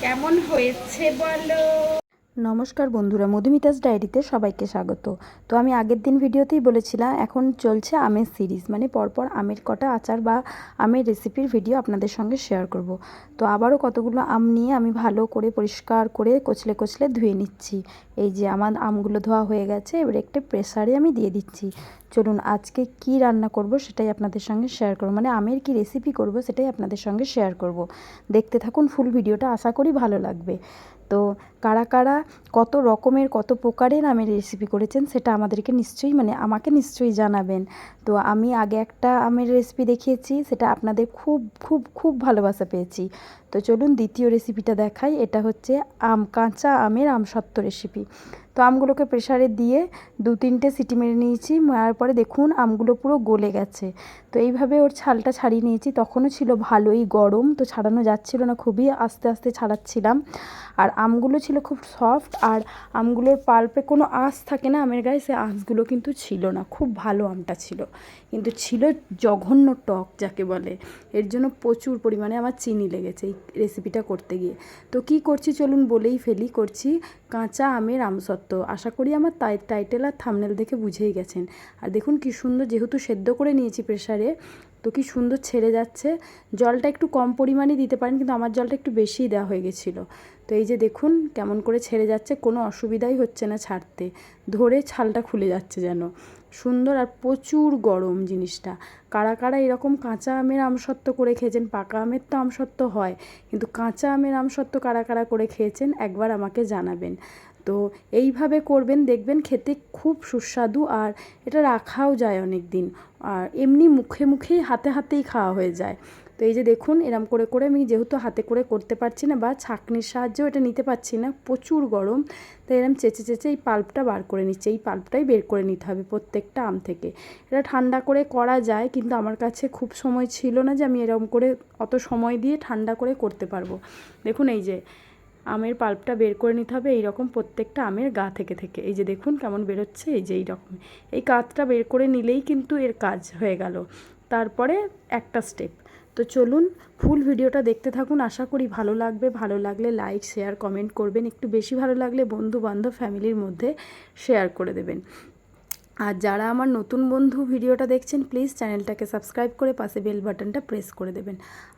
কেমন হয়েছে বলো? নমস্কার বন্ধুরা, মধুমিতাস ডায়েরিতে সবাইকে স্বাগত। তো আমি আগের দিন ভিডিওতেই বলেছিলাম, এখন চলছে আমের সিরিজ মানে পরপর আমের কটা আচার বা আমের রেসিপির ভিডিও আপনাদের সঙ্গে শেয়ার করব। তো আবারও কতগুলো আম নিয়ে আমি ভালো করে পরিষ্কার করে কচলে কচলে ধুয়ে নিচ্ছি। এই যে আমার আমগুলো ধোয়া হয়ে গেছে, এবার একটা প্রেসারে আমি দিয়ে দিচ্ছি। চলুন আজকে কি রান্না করব সেটাই আপনাদের সঙ্গে শেয়ার করব মানে আমের কি রেসিপি করব সেটাই আপনাদের সঙ্গে শেয়ার করব। দেখতে থাকুন ফুল ভিডিওটা, আশা করি ভালো লাগবে। তো কারা কারা কত রকমের, কত প্রকারের আমি রেসিপি করেছেন সেটা আমাদেরকে নিশ্চয়ই মানে আমাকে নিশ্চয়ই জানাবেন। তো আমি আগে একটা আমের রেসিপি দেখিয়েছি, সেটা আপনাদের খুব খুব খুব ভালোবাসা পেয়েছি। তো চলুন দ্বিতীয় রেসিপিটা দেখাই, এটা হচ্ছে আম, কাঁচা আমের আমসত্ত্ব রেসিপি তো আমগুলোকে প্রেশারে দিয়ে দু তিনটে সিটি মেরে নিয়েছি, মারার পরে দেখুন আমগুলো পুরো গলে গেছে। তো এইভাবে ওর ছালটা ছাড়িয়ে নিয়েছি, তখনও ছিল ভালোই গরম, তো ছাড়ানো যাচ্ছিল না, খুবই আস্তে আস্তে ছাড়াচ্ছিলাম। আর আমগুলো ছিল খুব সফট আর আমগুলোর পাল্পে কোনো আঁশ থাকে না আমের গায়ে, সে আঁশগুলো কিন্তু ছিল না, খুব ভালো আমটা ছিল। কিন্তু ছিল জঘন্য টক, যাকে বলে। এর জন্য প্রচুর পরিমাণে আমার চিনি লেগেছে এই রেসিপিটা করতে গিয়ে। তো কি করছি চলুন বলেই ফেলি, করছি কাঁচা আমের আমসত্ত্ব আশা করি আমার তাই টাইটেল আর থামনেল দেখে বুঝেই গেছেন। আর দেখুন কি সুন্দর, যেহেতু সেদ্ধ করে নিয়েছি প্রেশারে তো কি সুন্দর ছেড়ে যাচ্ছে। জলটা একটু কম পরিমাণে দিতে পারেন, কিন্তু আমার জলটা একটু বেশিই দেওয়া হয়ে গেছিল। তো এই যে দেখুন কেমন করে ছেড়ে যাচ্ছে, কোনো অসুবিধাই হচ্ছে না ছাড়তে। ধরে ছালটা খুলে যাচ্ছে যেন। সুন্দর আর প্রচুর গরম জিনিসটা। কারা কারা এরকম কাঁচা আমের আমসত্ত্ব করে খেয়েছেন, পাকা আমের তো আমসত্ত্ব হয়, কিন্তু কাঁচা আমের আমসত্ত্ব কারা কারা করে খেয়েছেন একবার আমাকে জানাবেন। তো এইভাবে করবেন, দেখবেন খেতে খুব সুস্বাদু আর এটা রাখাও যায় অনেক দিন আর এমনি মুখে মুখেই হাতে হাতেই খাওয়া হয়ে যায়। তো এই যে দেখুন, এরম করে করে আমি যেহেতু হাতে করে করতে পারছি না বা ছাঁকনির সাহায্যেও এটা নিতে পারছি না, প্রচুর গরম তো এরম চেঁচে চেঁচে এই পাল্পটা বার করে নিচ্ছে। এই পাল্পটাই বের করে নিতে হবে প্রত্যেকটা আম থেকে। এটা ঠান্ডা করে করা যায়, কিন্তু আমার কাছে খুব সময় ছিল না যে আমি এরকম করে অত সময় দিয়ে ঠান্ডা করে করতে পারব। দেখুন এই যে আমের পাল্পটা বের করে নিতে হবে, এইরকম প্রত্যেকটা আমের গা থেকে থেকে। এই যে দেখুন কেমন বেরোচ্ছে, এই যে এইরকম। এই কাজটা বের করে নিলেই কিন্তু এর কাজ হয়ে গেল। তারপরে একটা স্টেপ তো চলুন ফুল ভিডিওটা দেখতে থাকুন, আশা করি ভালো লাগবে। ভালো লাগলে লাইক শেয়ার কমেন্ট করবেন। একটু বেশি ভালো লাগলে বন্ধু বান্ধব ফ্যামিলির মধ্যে শেয়ার করে দেবেন। আর যারা আমার নতুন বন্ধু ভিডিওটা দেখছেন প্লিজ চ্যানেলটাকে সাবস্ক্রাইব করে পাশে বেল বাটনটা প্রেস করে দেবেন।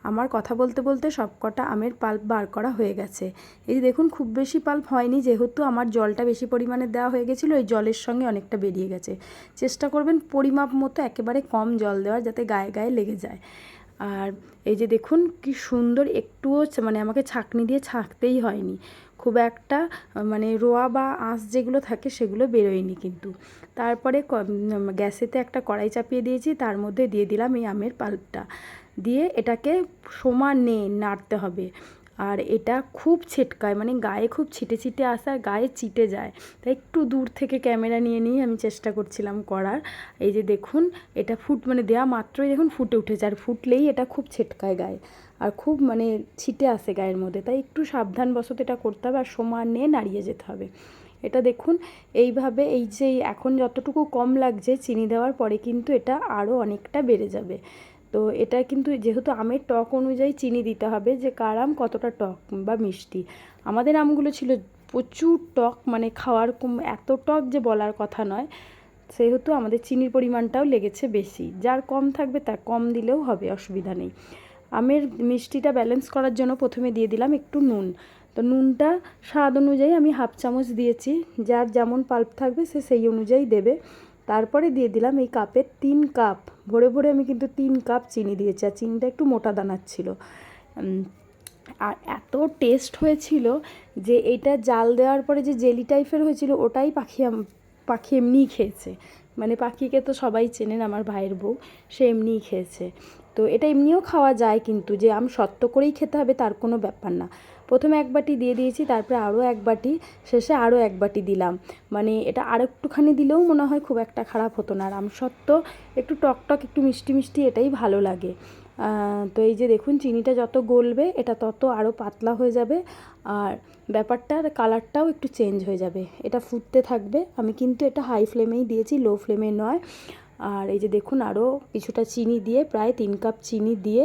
আমার কথা বলতে বলতে সবকটা আমের পাল্প বার করা হয়ে গেছে। এই যে দেখুন, খুব বেশি পাল্প হয়নি, যেহেতু আমার জলটা বেশি পরিমাণে দেওয়া হয়ে গেছিল ওই জলের সঙ্গে অনেকটা বেরিয়ে গেছে। চেষ্টা করবেন পরিমাপ মতো একেবারে কম জল দেওয়ার, যাতে গায়ে গায়ে লেগে যায়। আর এই যে দেখুন, কি সুন্দর, একটুও মানে আমাকে ছাঁকনি দিয়ে ছাঁকতেই হয়নি। খুব একটা মানে রোয়া বা আঁশ যেগুলো থাকে সেগুলো বেরোয়নি কিন্তু। তারপরে গ্যাসেতে একটা কড়াই চাপিয়ে দিয়েছি, তার মধ্যে দিয়ে দিলাম এই আমের পাল্পটা। দিয়ে এটাকে সমানে নাড়তে হবে। আর এটা খুব ছিটকায় মানে গায়ে খুব ছিটে ছিটে আসে আর গায়ে চিটে যায়। তাই একটু দূর থেকে ক্যামেরা নিয়ে নিয়ে আমি চেষ্টা করছিলাম করার। এই যে দেখুন, এটা ফুট মানে দেওয়া মাত্রই দেখুন ফুটে উঠেছে আর ফুটলেই এটা খুব ছিটকায় গায়ে। আর খুব মানে ছিটে আসে গায়ের মধ্যে। তাই একটু সাবধানবশত এটা করতে হবে আর সমানে নাড়িয়ে যেতে হবে। এটা দেখুন, এইভাবে এই যে এখন যতটুকু কম লাগছে, চিনি দেওয়ার পরে কিন্তু এটা আরও অনেকটা বেড়ে যাবে। তো এটা কিন্তু যেহেতু আমের টক অনুযায়ী চিনি দিতে হবে যে কার আম কতটা টক বা মিষ্টি। আমাদের আমগুলো ছিল প্রচুর টক মানে খাওয়ার এত টক যে বলার কথা নয়। সেহেতু আমাদের চিনির পরিমাণটাও লেগেছে বেশি। যার কম থাকবে তার কম দিলেও হবে, অসুবিধা নেই। আমের মিষ্টিটা ব্যালেন্স করার জন্য প্রথমে দিয়ে দিলাম একটু নুন। তো নুনটা স্বাদ অনুযায়ী আমি হাফ চামচ দিয়েছি। যার যেমন পাল্প থাকবে সে সেই অনুযায়ী দেবে। তারপরে দিয়ে দিলাম এই কাপের তিন কাপ। ভরে ভরে আমি কিন্তু তিন কাপ চিনি দিয়েছি আর চিনিটা একটু মোটা দানার ছিল। আর এত টেস্ট হয়েছিল যে এটা জাল দেওয়ার পরে যে জেলি টাইপের হয়েছিল, ওটাই পাখি পাখি এমনিই খেয়েছে। মানে পাখিকে তো সবাই চেনেন, আমার ভাইয়ের বউ, সে এমনিই খেয়েছে। তো এটা এমনিও খাওয়া যায় কিন্তু, যে আম সত্য করেই খেতে হবে তার কোনো ব্যাপার না। প্রথমে এক বাটি দিয়ে দিয়েছি, তারপরে আরও এক বাটি, শেষে আরও এক বাটি দিলাম। মানে এটা আর একটুখানি দিলেও মনে হয় খুব একটা খারাপ হতো না। আর আমসত্ত্ব একটু টক টক, একটু মিষ্টি মিষ্টি এটাই ভালো লাগে। তো এই যে দেখুন, চিনিটা যত গলবে, এটা তত আরও পাতলা হয়ে যাবে। আর ব্যাপারটার কালারটাও একটু চেঞ্জ হয়ে যাবে। এটা ফুটতে থাকবে। আমি কিন্তু এটা হাই ফ্লেমেই দিয়েছি, লো ফ্লেমে নয়। আর এই যে দেখুন আরও কিছুটা চিনি দিয়ে, প্রায় তিন কাপ চিনি দিয়ে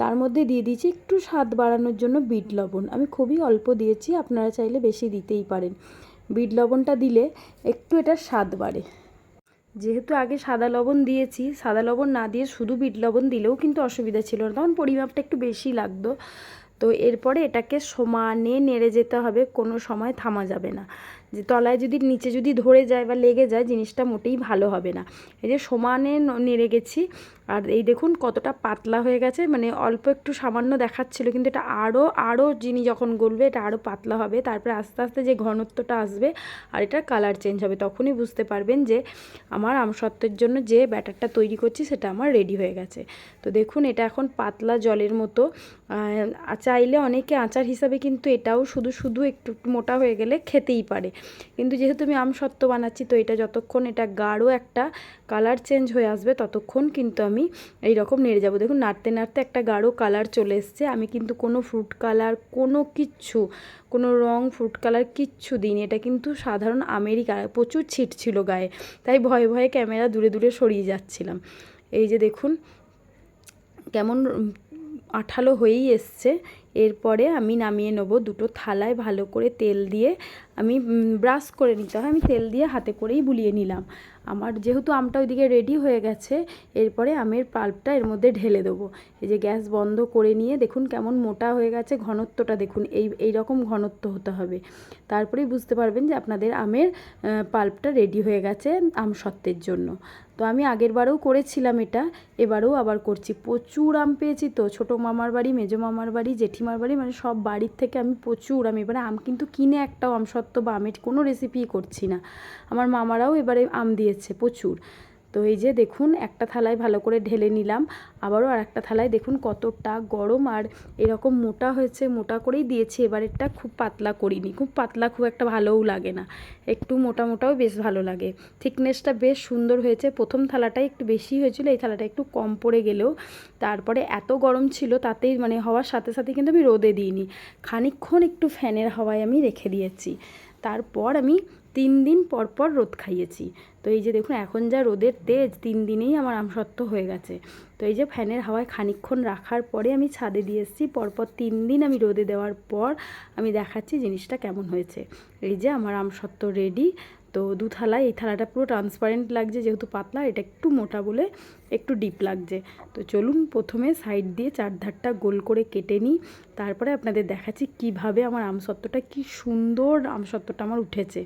তার মধ্যে দিয়ে দিয়েছি একটু স্বাদ বাড়ানোর জন্য বিট লবণ। আমি খুবই অল্প দিয়েছি, আপনারা চাইলে বেশি দিতেই পারেন। বিট লবণটা দিলে একটু এটার স্বাদ বাড়ে। যেহেতু আগে সাদা লবণ দিয়েছি, সাদা লবণ না দিয়ে শুধু বিট লবণ দিলেও কিন্তু অসুবিধা ছিল না তখন পরিমাপটা একটু বেশি লাগতো। তো এরপরে এটাকে সমানে নেড়ে যেতে হবে, কোনো সময় থামা যাবে না। যে তলায় যদি নিচে যদি ধরে যায় বা লেগে যায়, জিনিসটা মোটেই ভালো হবে না। এই যে সমানে নেড়ে গেছি, আর এই দেখুন কতটা পাতলা হয়ে গেছে মানে অল্প একটু সামান্য দেখাচ্ছিল, কিন্তু এটা আরও আরও চিনি যখন গলবে, এটা আরও পাতলা হবে। তারপরে আস্তে আস্তে যে ঘনত্বটা আসবে আর এটার কালার চেঞ্জ হবে, তখনই বুঝতে পারবেন যে আমার আমসত্ত্বের জন্য যে ব্যাটারটা তৈরি করছি, সেটা আমার রেডি হয়ে গেছে। তো দেখুন, এটা এখন পাতলা জলের মতো। চাইলে অনেকে আচার হিসাবে কিন্তু এটাও শুধু শুধু একটু মোটা হয়ে গেলে খেতেই পারে। কিন্তু যেহেতু আমি আমসত্ত্ব বানাচ্ছি, তো এটা যতক্ষণ এটা গাঢ় একটা কালার চেঞ্জ হয়ে আসবে, ততক্ষণ কিন্তু আমি এই রকম নেড়ে যাব। দেখুন, নাড়তে নাড়তে একটা গাঢ় কালার চলে এসছে। আমি কিন্তু কোনো ফ্রুট কালার কোনো কিচ্ছু কোনো রং ফ্রুট কালার কিচ্ছু দিইনি। এটা কিন্তু সাধারণ আমেরই কালার প্রচুর ছিট ছিল গায়ে। তাই ভয়ে ভয়ে ক্যামেরা দূরে দূরে সরিয়ে যাচ্ছিলাম। এই যে দেখুন, কেমন আঠালো হয়েই এসছে। এরপরে আমি নামিয়ে নেব দুটো থালায় ভালো করে তেল দিয়ে। আমি ব্রাশ করে নিতে হয়, আমি তেল দিয়ে হাতে করেই বুলিয়ে নিলাম। আমার যেহেতু আমটা ওইদিকে রেডি হয়ে গেছে, এরপরে আমের পাল্পটা এর মধ্যে ঢেলে দেবো। এই যে গ্যাস বন্ধ করে নিয়ে দেখুন কেমন মোটা হয়ে গেছে ঘনত্বটা দেখুন, এই এই রকম ঘনত্ব হতে হবে। তারপরেই বুঝতে পারবেন যে আপনাদের আমের পাল্পটা রেডি হয়ে গেছে আম সত্ত্বের জন্য। তো আমি আগের বারেও করেছিলাম এটা, এবারেও আবার করছি। প্রচুর আম পেয়েছি তো, ছোটো মামার বাড়ি, মেজো মামার বাড়ি, জেঠিমার বাড়ি মানে সব বাড়ির থেকে আমি প্রচুর আম, এবারে আম কিন্তু কিনে একটাও আম সত্ত্ব বা আমের কোনো রেসিপি করছি না। আমার মামারাও এবারে আম দিয়েছে প্রচুর। তো এই যে দেখুন, একটা থালায় ভালো করে ঢেলে নিলাম। আবারও আর একটা থালায় দেখুন কতটা গরম আর এরকম মোটা হয়েছে, মোটা করেই দিয়েছি। এবারেরটা খুব পাতলা করিনি, খুব পাতলা, খুব একটা ভালোও লাগে না। একটু মোটা মোটাও বেশ ভালো লাগে। থিকনেসটা বেশ সুন্দর হয়েছে। প্রথম থালাটাই একটু বেশি হয়েছিল, এই থালাটা একটু কম পড়ে গেলেও। তারপরে এত গরম ছিল, তাতেই মানে হওয়ার সাথে সাথে কিন্তু আমি রোদে দিইনি। খানিকক্ষণ একটু ফ্যানের হাওয়ায় আমি রেখে দিয়েছি। তারপর আমি তিন দিন পরপর পর রোদ খাইয়েছি। তো এই যে দেখুন, এখন যা রোদের তেজ, তিন দিনেই আমার আমসত্ত্ব হয়ে গেছে। তো এই যে ফ্যানের হাওয়ায় খানিক্ষণ রাখার পরে আমি ছাদে দিয়ে এসেছি। পরপর তিন দিন আমি রোদে দেওয়ার পর আমি দেখাচ্ছি জিনিসটা কেমন হয়েছে। এই যে আমার আমসত্ত্ব রেডি তো দু থালায়, এই থালাটা পুরো ট্রান্সপারেন্ট লাগছে যেহেতু পাতলা, এটা একটু মোটা বলে একটু ডিপ লাগছে। তো চলুন প্রথমে সাইড দিয়ে চারধারটা গোল করে কেটে নিই। তারপরে আপনাদের দেখাচ্ছি কীভাবে আমার আমসত্ত্বটা কি সুন্দর আমসত্ত্বটা আমার উঠেছে।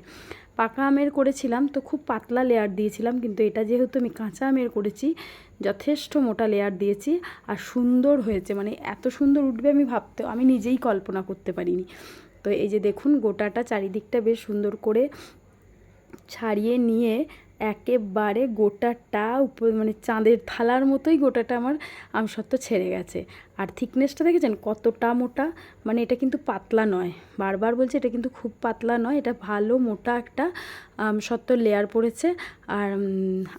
পাকা আমের করেছিলাম, তো খুব পাতলা লেয়ার দিয়েছিলাম, কিন্তু এটা যেহেতু আমি কাঁচা আমের করেছি, যথেষ্ট মোটা লেয়ার দিয়েছি আর সুন্দর হয়েছে। মানে এত সুন্দর উঠবে আমি ভাবতে, আমি নিজেই কল্পনা করতে পারিনি। তো এই যে দেখুন, গোটাটা চারিদিকটা বেশ সুন্দর করে ছাড়িয়ে নিয়ে একেবারে গোটাটা উপর মানে চাঁদের থালার মতোই গোটাটা আমার আমসত্ত্ব ছেড়ে গেছে। আর থিকনেসটা দেখেছেন? কতটা মোটা? মানে এটা কিন্তু পাতলা নয়। বারবার বলছি এটা কিন্তু খুব পাতলা নয়, এটা ভালো মোটা একটা আমসত্ত্ব লেয়ার পড়েছে। আর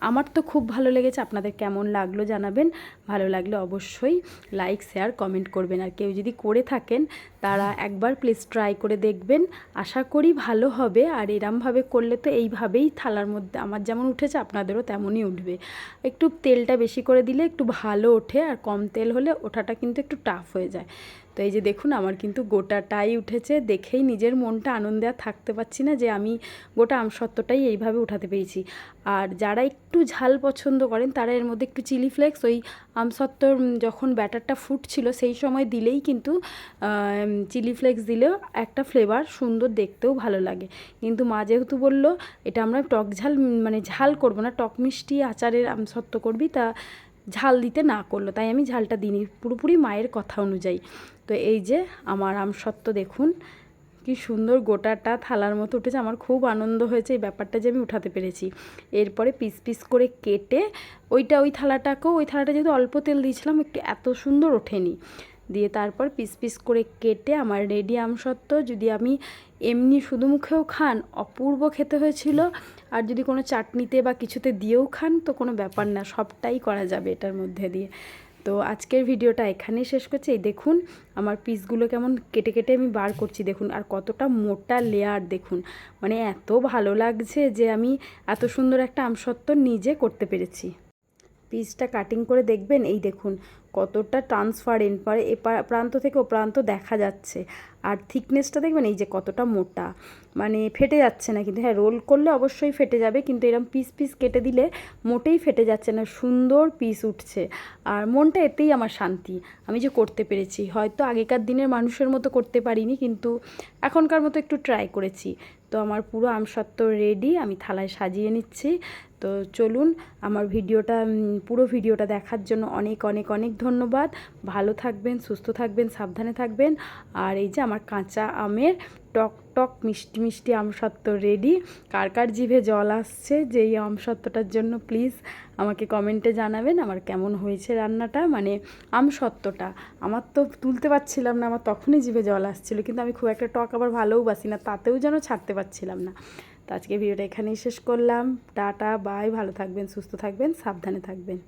আমার তো খুব ভালো লেগেছে। আপনাদের কেমন লাগল জানাবেন। ভালো লাগলে অবশ্যই লাইক শেয়ার কমেন্ট করবেন। আর কেউ যদি করে থাকেন, তারা একবার প্লিজ ট্রাই করে দেখবেন। আশা করি ভালো হবে। আর এরমভাবে করলে তো এইভাবেই থালার মধ্যে, আমার যেমন উঠেছে, আপনাদেরও তেমনই উঠবে। একটু তেলটা বেশি করে দিলে একটু ভালো ওঠে। আর কম তেল হলে ওঠাটা কিন্তু একটু টাফ হয়ে যায়। তো এই যে দেখুন, আমার কিন্তু গোটাটাই উঠেছে। দেখেই নিজের মনটা আনন্দে আর থাকতে পারছি না যে আমি গোটা আমসত্ত্বটাই এইভাবে উঠাতে পেরেছি। আর যারা একটু ঝাল পছন্দ করেন, তারা এর মধ্যে একটু চিলি ফ্লেক্স, ওই আমসত্ত্বর যখন ব্যাটারটা ফুটছিল, সেই সময় দিলেই কিন্তু চিলি ফ্লেক্স দিলেও একটা ফ্লেভার সুন্দর দেখতেও ভালো লাগে। কিন্তু মা যেহেতু বলল, এটা আমরা টক ঝাল মানে ঝাল করব না, টক মিষ্টি আচারের আমসত্ত্ব করবি, তা ঝাল দিতে না করল, তাই আমি ঝালটা দিইনি, পুরোপুরি মায়ের কথা অনুযায়ী। তো এই যে আমার আমসত্ত্ব দেখুন, কি সুন্দর গোটাটা থালার মতো উঠেছে, আমার খুব আনন্দ হয়েছে এই ব্যাপারটা যে আমি উঠাতে পেরেছি। এরপরে পিস পিস করে কেটে ওইটা ওই থালাটাকেও, ওই থালাটা যেহেতু অল্প তেল দিয়েছিলাম একটু এত সুন্দর ওঠেনি। দিয়ে তারপর পিস পিস করে কেটে আমার রেডি আমসত্ত্ব। যদি আমি এমনি শুধু মুখেও খান, অপূর্ব খেতে হয়েছিল। আর যদি কোনো চাটনিতে বা কিছুতে দিয়েও খান, তো কোনো ব্যাপার না, সবটাই করা যাবে এটার মধ্যে দিয়ে। তো আজকের ভিডিওটা এখানেই শেষ করছি। এই দেখুন, আমার পিসগুলো কেমন কেটে কেটে আমি বার করছি, দেখুন, আর কতটা মোটা লেয়ার দেখুন। মানে এত ভালো লাগছে যে আমি এত সুন্দর একটা আমসত্ত্ব নিজে করতে পেরেছি। পিসটা কাটিং করে দেখবেন, এই দেখুন কতটা ট্রান্সপারেন্ট পরে, এ প্রান্ত থেকে ও প্রান্ত দেখা যাচ্ছে। আর থিকনেসটা দেখবেন, এই যে কতটা মোটা। মানে ফেটে যাচ্ছে না কিন্তু। হ্যাঁ রোল করলে অবশ্যই ফেটে যাবে, কিন্তু এরকম পিস পিস কেটে দিলে মোটেই ফেটে যাচ্ছে না। সুন্দর পিস উঠছে। আর মনটা এতেই আমার শান্তি। আমি যে করতে পেরেছি, হয়তো আগেকার দিনের মানুষের মতো করতে পারিনি, কিন্তু এখনকার মতো একটু ট্রাই করেছি। তো আমার পুরো আমসত্ত্ব রেডি আমি থালায় সাজিয়ে নিচ্ছি। তো চলুন আমার ভিডিওটা পুরো ভিডিওটা দেখার জন্য অনেক অনেক অনেক ধন্যবাদ। ভালো থাকবেন, সুস্থ থাকবেন, সাবধানে থাকবেন। আর এই যে আমার কাঁচা আমের টক টক মিষ্টি মিষ্টি আমসত্ত্ব রেডি কার কার জিভে জল আসছে যে এই আমসত্ত্বটার জন্য প্লিজ আমাকে কমেন্টে জানাবেন আমার কেমন হয়েছে রান্নাটা মানে আমসত্ত্বটা। আমার তো তুলতে পারছিলাম না, আমার তখনই জিভে জল আসছিল, কিন্তু আমি খুব একটা টক আবার ভালোও বাসি না, তাতেও যেন ছাড়তে পারছিলাম না। তো আজকে ভিডিওটা এখানেই শেষ করলাম। টাটা বাই ভালো থাকবেন, সুস্থ থাকবেন, সাবধানে থাকবেন।